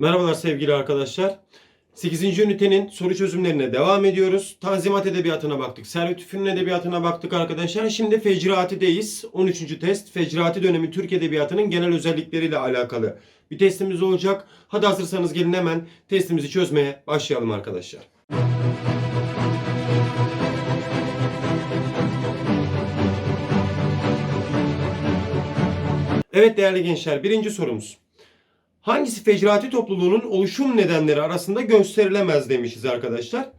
Merhabalar sevgili arkadaşlar. 8. ünitenin soru çözümlerine devam ediyoruz. Tanzimat edebiyatına baktık. Servet Üfün'ün edebiyatına baktık arkadaşlar. Şimdi Fecrati'deyiz. 13. test. Fecrati dönemi Türk edebiyatının genel özellikleriyle alakalı bir testimiz olacak. Hadi hazırsanız gelin hemen testimizi çözmeye başlayalım arkadaşlar. Evet değerli gençler birinci sorumuz. Hangisi fecrati topluluğunun oluşum nedenleri arasında gösterilemez demişiz arkadaşlar.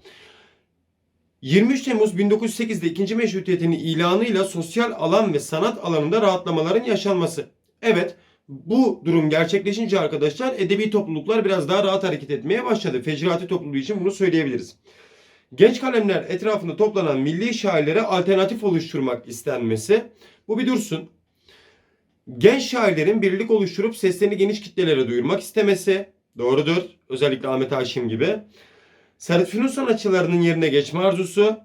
23 Temmuz 1908'de ikinci meşrutiyetin ilanıyla sosyal alan ve sanat alanında rahatlamaların yaşanması. Evet bu durum gerçekleşince arkadaşlar edebi topluluklar biraz daha rahat hareket etmeye başladı. Fecrati topluluğu için bunu söyleyebiliriz. Genç kalemler etrafında toplanan milli şairlere alternatif oluşturmak istenmesi. Bu bir dursun. Genç şairlerin birlik oluşturup seslerini geniş kitlelere duyurmak istemesi doğrudur. Özellikle Ahmet Haşim gibi. Servet Fünun sanatçılarının yerine geçme arzusu.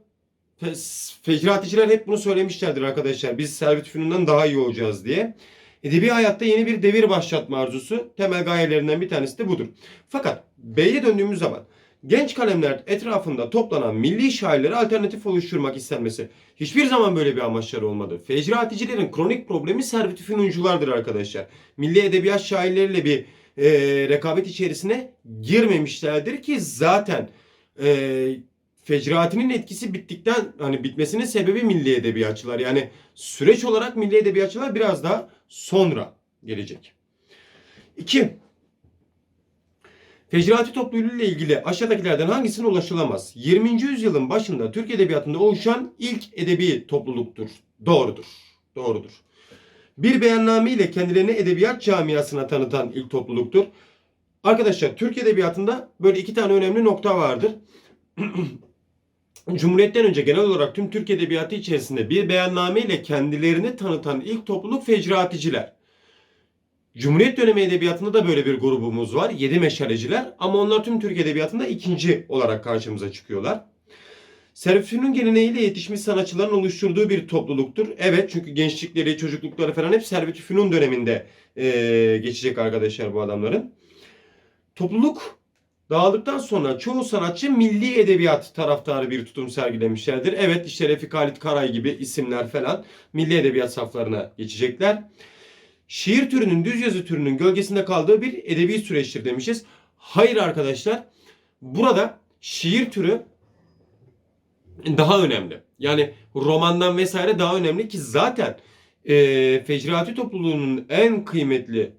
Fe- Fecraticiler hep bunu söylemişlerdir arkadaşlar. Biz Servet Fünun'dan daha iyi olacağız diye. Edebi hayatta yeni bir devir başlatma arzusu temel gayelerinden bir tanesi de budur. Fakat B'ye döndüğümüz zaman genç kalemler etrafında toplanan milli şairlere alternatif oluşturmak istenmesi. Hiçbir zaman böyle bir amaçları olmadı. Fecraticilerin kronik problemi servet fünunculardır arkadaşlar. Milli edebiyat şairleriyle bir e, rekabet içerisine girmemişlerdir ki zaten e, Fecrati'nin etkisi bittikten hani bitmesinin sebebi milli edebiyatçılar. Yani süreç olarak milli edebiyatçılar biraz daha sonra gelecek. 2. Fecrati topluluğu ile ilgili aşağıdakilerden hangisine ulaşılamaz? 20. yüzyılın başında Türk edebiyatında oluşan ilk edebi topluluktur. Doğrudur. Doğrudur. Bir beyanname ile kendilerini edebiyat camiasına tanıtan ilk topluluktur. Arkadaşlar Türk edebiyatında böyle iki tane önemli nokta vardır. Cumhuriyetten önce genel olarak tüm Türk edebiyatı içerisinde bir beyanname ile kendilerini tanıtan ilk topluluk fecraticiler. Cumhuriyet dönemi edebiyatında da böyle bir grubumuz var. Yedi meşaleciler ama onlar tüm Türk edebiyatında ikinci olarak karşımıza çıkıyorlar. Servet-i geleneğiyle yetişmiş sanatçıların oluşturduğu bir topluluktur. Evet çünkü gençlikleri, çocuklukları falan hep Servet-i döneminde eee, geçecek arkadaşlar bu adamların. Topluluk dağıldıktan sonra çoğu sanatçı milli edebiyat taraftarı bir tutum sergilemişlerdir. Evet işte Refik Halit Karay gibi isimler falan milli edebiyat saflarına geçecekler şiir türünün, düz yazı türünün gölgesinde kaldığı bir edebi süreçtir demişiz. Hayır arkadaşlar. Burada şiir türü daha önemli. Yani romandan vesaire daha önemli ki zaten e, Fecrati topluluğunun en kıymetli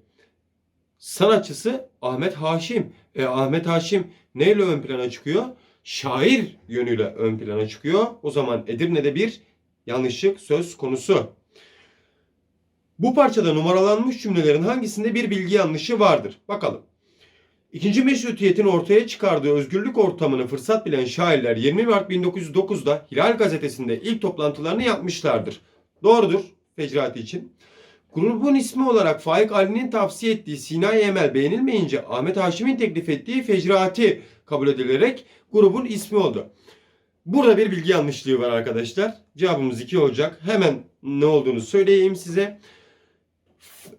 sanatçısı Ahmet Haşim. E, Ahmet Haşim neyle ön plana çıkıyor? Şair yönüyle ön plana çıkıyor. O zaman Edirne'de bir yanlışlık söz konusu. Bu parçada numaralanmış cümlelerin hangisinde bir bilgi yanlışı vardır? Bakalım. İkinci meşrutiyetin ortaya çıkardığı özgürlük ortamını fırsat bilen şairler 20 Mart 1909'da Hilal gazetesinde ilk toplantılarını yapmışlardır. Doğrudur Fecrati için. Grubun ismi olarak Faik Ali'nin tavsiye ettiği Sinay Emel beğenilmeyince Ahmet Haşim'in teklif ettiği Fecrati kabul edilerek grubun ismi oldu. Burada bir bilgi yanlışlığı var arkadaşlar. Cevabımız 2 olacak. Hemen ne olduğunu söyleyeyim size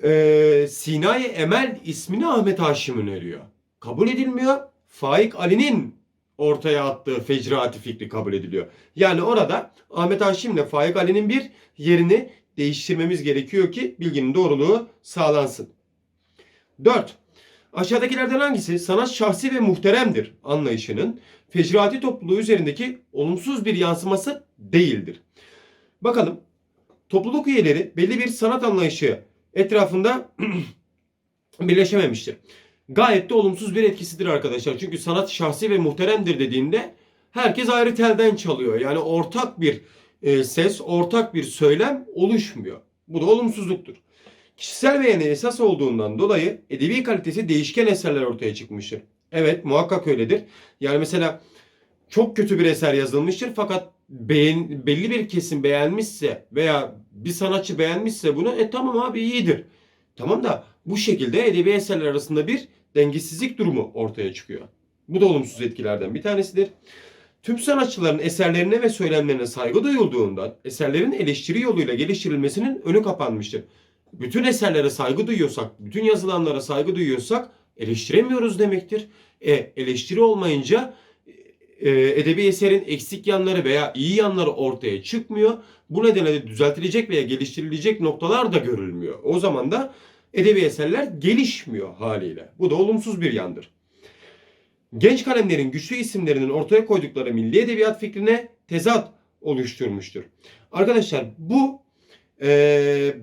e, Sinay Emel ismini Ahmet Haşim öneriyor. Kabul edilmiyor. Faik Ali'nin ortaya attığı fecrati fikri kabul ediliyor. Yani orada Ahmet Haşim ile Faik Ali'nin bir yerini değiştirmemiz gerekiyor ki bilginin doğruluğu sağlansın. 4. Aşağıdakilerden hangisi sanat şahsi ve muhteremdir anlayışının fecrati topluluğu üzerindeki olumsuz bir yansıması değildir? Bakalım. Topluluk üyeleri belli bir sanat anlayışı etrafında birleşememiştir. Gayet de olumsuz bir etkisidir arkadaşlar. Çünkü sanat şahsi ve muhteremdir dediğinde herkes ayrı telden çalıyor. Yani ortak bir e, ses, ortak bir söylem oluşmuyor. Bu da olumsuzluktur. Kişisel beğeni esas olduğundan dolayı edebi kalitesi değişken eserler ortaya çıkmıştır. Evet muhakkak öyledir. Yani mesela çok kötü bir eser yazılmıştır fakat beğen, belli bir kesim beğenmişse veya bir sanatçı beğenmişse bunu e tamam abi iyidir. Tamam da bu şekilde edebi eserler arasında bir dengesizlik durumu ortaya çıkıyor. Bu da olumsuz etkilerden bir tanesidir. Tüm sanatçıların eserlerine ve söylemlerine saygı duyulduğundan eserlerin eleştiri yoluyla geliştirilmesinin önü kapanmıştır. Bütün eserlere saygı duyuyorsak, bütün yazılanlara saygı duyuyorsak eleştiremiyoruz demektir. E, eleştiri olmayınca edebi eserin eksik yanları veya iyi yanları ortaya çıkmıyor. Bu nedenle de düzeltilecek veya geliştirilecek noktalar da görülmüyor. O zaman da edebi eserler gelişmiyor haliyle. Bu da olumsuz bir yandır. Genç kalemlerin güçlü isimlerinin ortaya koydukları milli edebiyat fikrine tezat oluşturmuştur. Arkadaşlar bu e,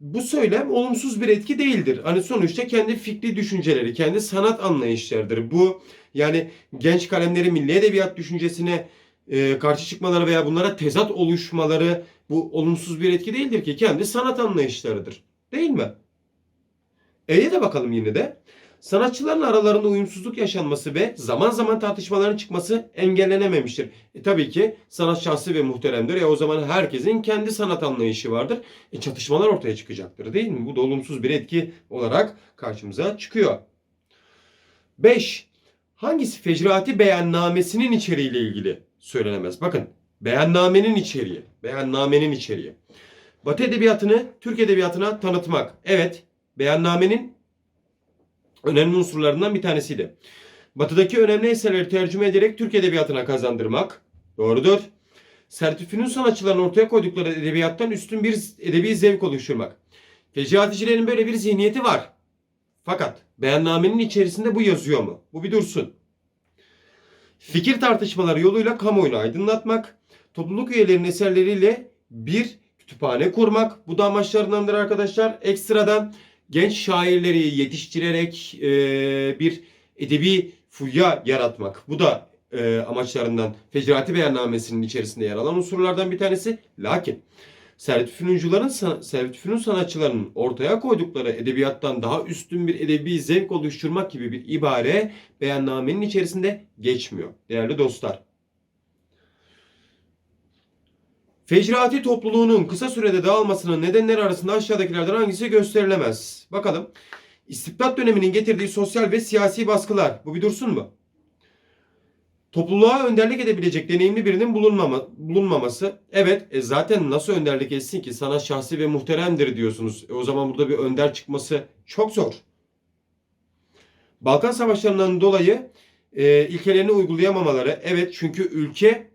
bu söylem olumsuz bir etki değildir. Hani sonuçta kendi fikri düşünceleri, kendi sanat anlayışlarıdır. Bu yani genç kalemleri milli edebiyat düşüncesine e, karşı çıkmaları veya bunlara tezat oluşmaları bu olumsuz bir etki değildir ki. Kendi sanat anlayışlarıdır. Değil mi? E'ye de bakalım yine de. Sanatçıların aralarında uyumsuzluk yaşanması ve zaman zaman tartışmaların çıkması engellenememiştir. E, tabii ki sanat şahsi ve muhteremdir. Ya o zaman herkesin kendi sanat anlayışı vardır. E, çatışmalar ortaya çıkacaktır değil mi? Bu da olumsuz bir etki olarak karşımıza çıkıyor. 5. Hangisi fecrati beyannamesinin içeriğiyle ilgili söylenemez? Bakın beyannamenin içeriği. Beyannamenin içeriği. Batı edebiyatını Türk edebiyatına tanıtmak. Evet, beyannamenin önemli unsurlarından bir tanesiydi. Batıdaki önemli eserleri tercüme ederek Türk edebiyatına kazandırmak. Doğrudur. Sertüfünün sanatçıların ortaya koydukları edebiyattan üstün bir edebi zevk oluşturmak. Fecraticilerin böyle bir zihniyeti var. Fakat beyannamenin içerisinde bu yazıyor mu? Bu bir dursun. Fikir tartışmaları yoluyla kamuoyunu aydınlatmak, topluluk üyelerinin eserleriyle bir kütüphane kurmak. Bu da amaçlarındandır arkadaşlar. Ekstradan genç şairleri yetiştirerek e, bir edebi fulya yaratmak. Bu da e, amaçlarından Fecrati Beyannamesi'nin içerisinde yer alan unsurlardan bir tanesi. Lakin Servet Fünuncuların, Servet Fünun sanatçılarının ortaya koydukları edebiyattan daha üstün bir edebi zevk oluşturmak gibi bir ibare beyannamenin içerisinde geçmiyor. Değerli dostlar. Fecrati topluluğunun kısa sürede dağılmasının nedenleri arasında aşağıdakilerden hangisi gösterilemez? Bakalım. İstibdat döneminin getirdiği sosyal ve siyasi baskılar. Bu bir dursun mu? Topluluğa önderlik edebilecek deneyimli birinin bulunmama, bulunmaması. Evet e zaten nasıl önderlik etsin ki? Sana şahsi ve muhteremdir diyorsunuz. E o zaman burada bir önder çıkması çok zor. Balkan Savaşlarından dolayı e, ilkelerini uygulayamamaları. Evet çünkü ülke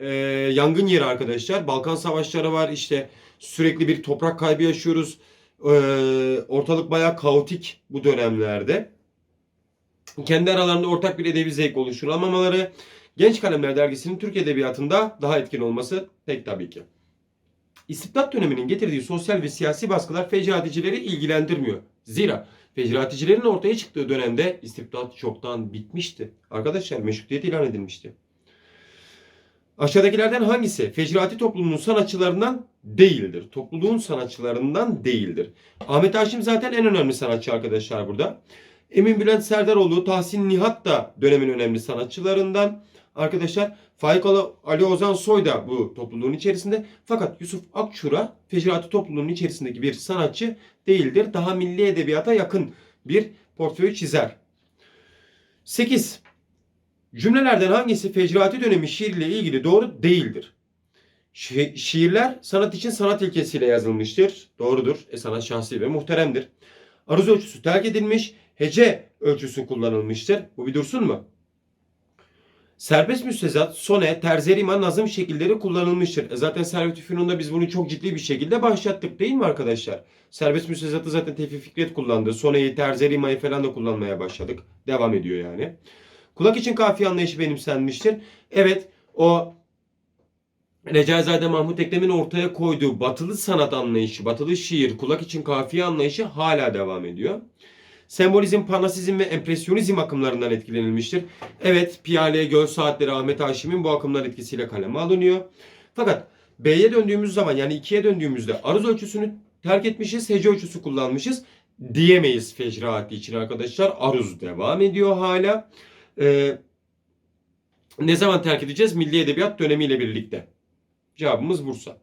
e, yangın yeri arkadaşlar. Balkan Savaşları var işte sürekli bir toprak kaybı yaşıyoruz. E, ortalık bayağı kaotik bu dönemlerde kendi aralarında ortak bir edebi zevk oluşturamamaları, Genç Kalemler Dergisi'nin Türk Edebiyatı'nda daha etkin olması pek tabii ki. İstibdat döneminin getirdiği sosyal ve siyasi baskılar fecraticileri ilgilendirmiyor. Zira fecraticilerin ortaya çıktığı dönemde istibdat çoktan bitmişti. Arkadaşlar meşrutiyet ilan edilmişti. Aşağıdakilerden hangisi fecrati toplumunun sanatçılarından değildir? Topluluğun sanatçılarından değildir. Ahmet Haşim zaten en önemli sanatçı arkadaşlar burada. Emin Bülent Serdaroğlu, Tahsin Nihat da dönemin önemli sanatçılarından. Arkadaşlar Faik Ali Ozan Soy da bu topluluğun içerisinde. Fakat Yusuf Akçura Fecrati topluluğunun içerisindeki bir sanatçı değildir. Daha milli edebiyata yakın bir portföy çizer. 8. Cümlelerden hangisi Fecrati dönemi şiirle ilgili doğru değildir? Şi- şiirler sanat için sanat ilkesiyle yazılmıştır. Doğrudur. E sanat şahsi ve muhteremdir. Aruz ölçüsü terk edilmiş hece ölçüsü kullanılmıştır. Bu bir dursun mu? Serbest müstezat, sone, terzerima, nazım şekilleri kullanılmıştır. E zaten Servet-i Fünun'da biz bunu çok ciddi bir şekilde başlattık değil mi arkadaşlar? Serbest müstezatı zaten Tevfik Fikret kullandı. Soneyi, terzerima'yı falan da kullanmaya başladık. Devam ediyor yani. Kulak için kafiye anlayışı benimsenmiştir. Evet o Recaizade Mahmut Ekrem'in ortaya koyduğu batılı sanat anlayışı, batılı şiir, kulak için kafiye anlayışı hala devam ediyor sembolizm, panasizm ve empresyonizm akımlarından etkilenilmiştir. Evet, Piyale, Göl Saatleri, Ahmet Haşim'in bu akımlar etkisiyle kaleme alınıyor. Fakat B'ye döndüğümüz zaman yani 2'ye döndüğümüzde arız ölçüsünü terk etmişiz, hece ölçüsü kullanmışız diyemeyiz fecraati için arkadaşlar. Aruz devam ediyor hala. Ee, ne zaman terk edeceğiz? Milli Edebiyat dönemiyle birlikte. Cevabımız Bursa.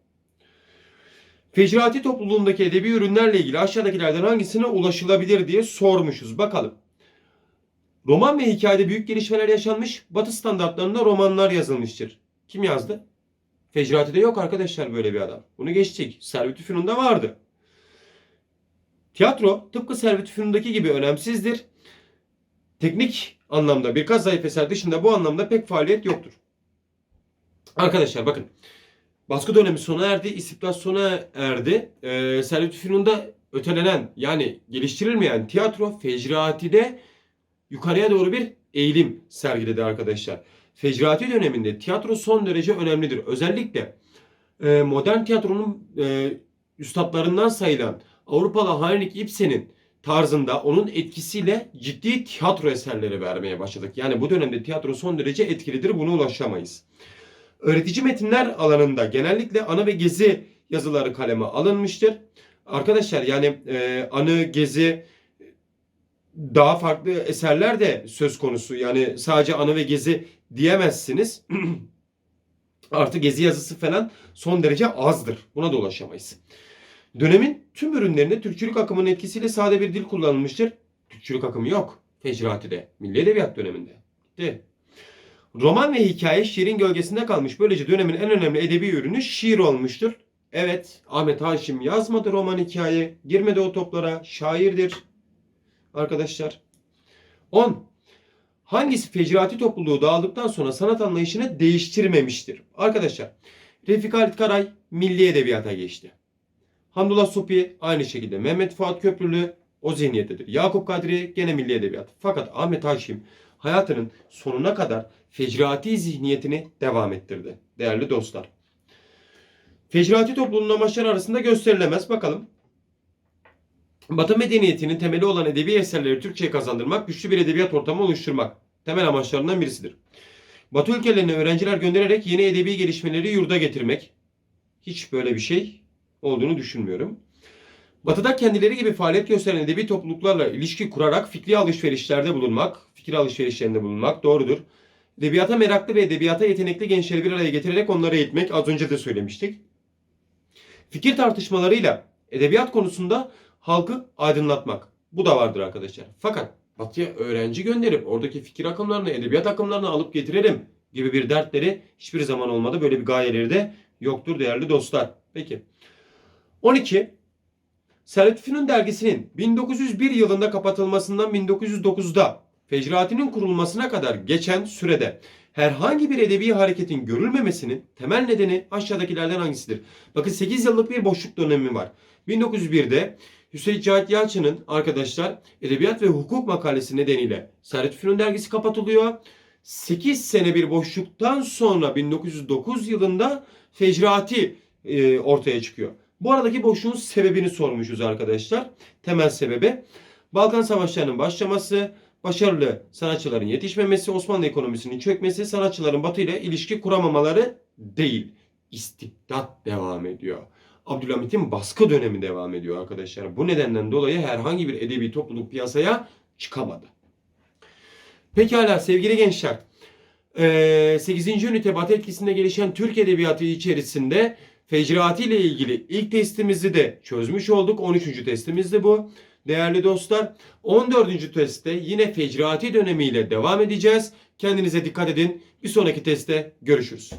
Fecrati topluluğundaki edebi ürünlerle ilgili aşağıdakilerden hangisine ulaşılabilir diye sormuşuz. Bakalım. Roman ve hikayede büyük gelişmeler yaşanmış. Batı standartlarında romanlar yazılmıştır. Kim yazdı? Fecrati'de yok arkadaşlar böyle bir adam. Bunu geçtik. Servet-i vardı. Tiyatro tıpkı Servet-i gibi önemsizdir. Teknik anlamda birkaç zayıf eser dışında bu anlamda pek faaliyet yoktur. Arkadaşlar bakın. Baskı dönemi sona erdi, istibdat sona erdi. Ee, Servet Fünun'da ötelenen yani geliştirilmeyen tiyatro Fecrati'de yukarıya doğru bir eğilim sergiledi arkadaşlar. Fecrati döneminde tiyatro son derece önemlidir. Özellikle e, modern tiyatronun e, üstadlarından sayılan Avrupalı Heinrich Ibsen'in tarzında onun etkisiyle ciddi tiyatro eserleri vermeye başladık. Yani bu dönemde tiyatro son derece etkilidir. Buna ulaşamayız. Öğretici metinler alanında genellikle anı ve gezi yazıları kaleme alınmıştır. Arkadaşlar yani e, anı, gezi daha farklı eserler de söz konusu. Yani sadece anı ve gezi diyemezsiniz. Artı gezi yazısı falan son derece azdır. Buna da ulaşamayız. Dönemin tüm ürünlerinde Türkçülük akımının etkisiyle sade bir dil kullanılmıştır. Türkçülük akımı yok. Fecrati'de. Milli Edebiyat döneminde. Gitti. Roman ve hikaye şiirin gölgesinde kalmış. Böylece dönemin en önemli edebi ürünü şiir olmuştur. Evet, Ahmet Haşim yazmadı roman hikaye. Girmedi o toplara. Şairdir. Arkadaşlar. 10. Hangisi fecrati topluluğu dağıldıktan sonra sanat anlayışını değiştirmemiştir? Arkadaşlar, Refik Halit Karay milli edebiyata geçti. Hamdullah Supi aynı şekilde. Mehmet Fuat Köprülü o zihniyettedir. Yakup Kadri gene milli edebiyat. Fakat Ahmet Haşim hayatının sonuna kadar fecrati zihniyetini devam ettirdi. Değerli dostlar. Fecrati topluluğunun amaçları arasında gösterilemez. Bakalım. Batı medeniyetinin temeli olan edebi eserleri Türkçe'ye kazandırmak, güçlü bir edebiyat ortamı oluşturmak temel amaçlarından birisidir. Batı ülkelerine öğrenciler göndererek yeni edebi gelişmeleri yurda getirmek. Hiç böyle bir şey olduğunu düşünmüyorum. Batı'da kendileri gibi faaliyet gösteren edebi topluluklarla ilişki kurarak fikri alışverişlerde bulunmak, fikir alışverişlerinde bulunmak doğrudur. Edebiyata meraklı ve edebiyata yetenekli gençleri bir araya getirerek onları eğitmek az önce de söylemiştik. Fikir tartışmalarıyla edebiyat konusunda halkı aydınlatmak. Bu da vardır arkadaşlar. Fakat Batı'ya öğrenci gönderip oradaki fikir akımlarını, edebiyat akımlarını alıp getirelim gibi bir dertleri hiçbir zaman olmadı. Böyle bir gayeleri de yoktur değerli dostlar. Peki. 12. Servet Fünun dergisinin 1901 yılında kapatılmasından 1909'da Fecrati'nin kurulmasına kadar geçen sürede herhangi bir edebi hareketin görülmemesinin temel nedeni aşağıdakilerden hangisidir? Bakın 8 yıllık bir boşluk dönemi var. 1901'de Hüseyin Cahit Yalçın'ın arkadaşlar edebiyat ve hukuk makalesi nedeniyle Servet Fünun dergisi kapatılıyor. 8 sene bir boşluktan sonra 1909 yılında Fecrati e, ortaya çıkıyor. Bu aradaki boşluğun sebebini sormuşuz arkadaşlar. Temel sebebi Balkan Savaşları'nın başlaması, başarılı sanatçıların yetişmemesi, Osmanlı ekonomisinin çökmesi, sanatçıların Batı ile ilişki kuramamaları değil. İstibdat devam ediyor. Abdülhamit'in baskı dönemi devam ediyor arkadaşlar. Bu nedenden dolayı herhangi bir edebi topluluk piyasaya çıkamadı. Pekala sevgili gençler. 8. ünite Batı etkisinde gelişen Türk Edebiyatı içerisinde Fecrati ile ilgili ilk testimizi de çözmüş olduk. 13. testimiz de bu. Değerli dostlar 14. testte yine Fecrati dönemiyle devam edeceğiz. Kendinize dikkat edin. Bir sonraki testte görüşürüz.